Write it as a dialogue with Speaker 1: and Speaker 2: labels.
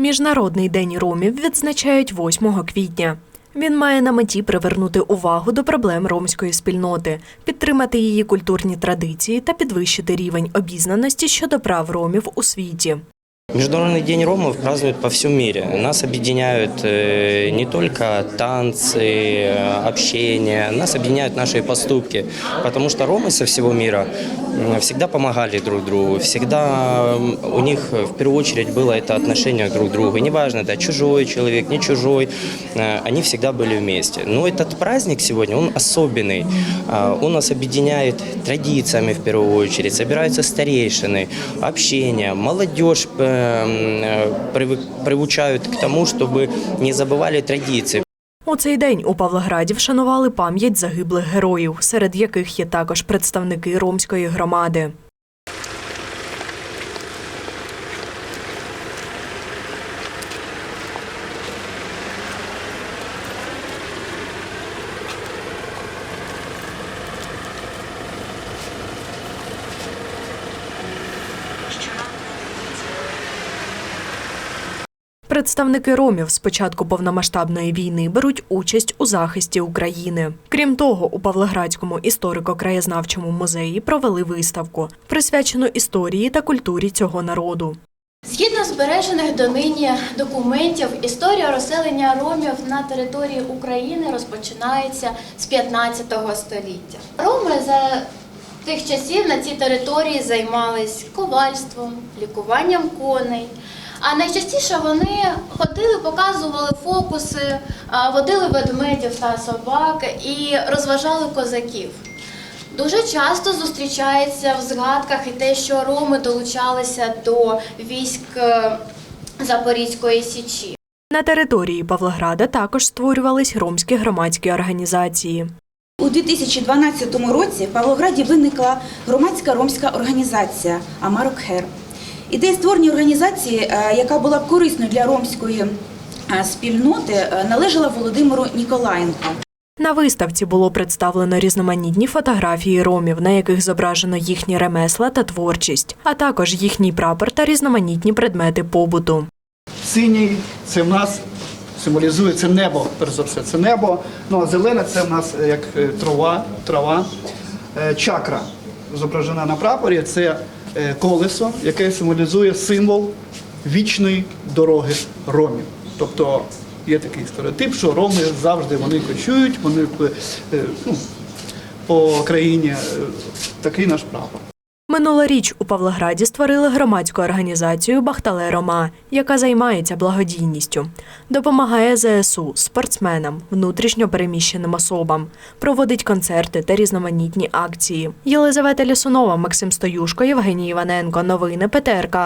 Speaker 1: Міжнародний день ромів відзначають 8 квітня. Він має на меті привернути увагу до проблем ромської спільноти, підтримати її культурні традиції та підвищити рівень обізнаності щодо прав ромів у світі.
Speaker 2: Международный день ромов празднуют по всему мире. Нас объединяют э, не только танцы, э, общение, нас объединяют наши поступки. Потому что ромы со всего мира м, всегда помогали друг другу, всегда м, у них э, в первую очередь было это отношение друг к другу. И неважно, это чужой человек, не чужой, э, они всегда были вместе. Но этот праздник сегодня, он особенный. А, Он нас объединяет традициями в первую очередь. Собираются старейшины, общение, молодежь э, м, э, привык- приучают к тому, чтобы не забывали традиции.
Speaker 1: У цей день у Павлограді вшанували пам'ять загиблих героїв, серед яких є також представники ромської громади. Представники ромів з початку повномасштабної війни беруть участь у захисті України. Крім того, у Павлоградському історико-краєзнавчому музеї провели виставку, присвячену історії та культурі цього народу.
Speaker 3: Згідно збережених донині документів, історія розселення ромів на території України розпочинається з 15 століття. Роми за тих часів на цій території займались ковальством, лікуванням коней. А найчастіше вони ходили, показували фокуси, водили ведмедів та собак і розважали козаків. Дуже часто зустрічається в згадках і те, що роми долучалися до військ е, Запорізької січі.
Speaker 1: На території Павлограда також створювались ромські громадські організації.
Speaker 4: У 2012 році в Павлограді виникла громадська ромська організація Амарокхер. Ідея створення організації, е, яка була б корисною для ромської е, спільноти, е, належала Володимиру Ніколаєнку.
Speaker 1: На виставці було представлено різноманітні фотографії ромів, на яких зображено їхні ремесла та творчість, а також їхній прапор та різноманітні предмети побуту.
Speaker 5: Синій це в нас символізує це небо, перш за все, це небо. Ну а зелене це в нас як трава, трава. Чакра зображена на прапорі, це колесо, яке символізує символ вічної дороги ромів. Тобто є такий стереотип, що роми завжди вони кочують, вони е, ну, по країні. Е, Такий наш прапор.
Speaker 1: Минулоріч у Павлограді створили громадську організацію Бахтале Рома, яка займається благодійністю, допомагає ЗСУ, спортсменам, внутрішньо переміщеним особам, проводить концерти та різноманітні акції. Єлизавета Лісунова, Максим Стоюшко, Євгеній Іваненко. Новини ПТРК.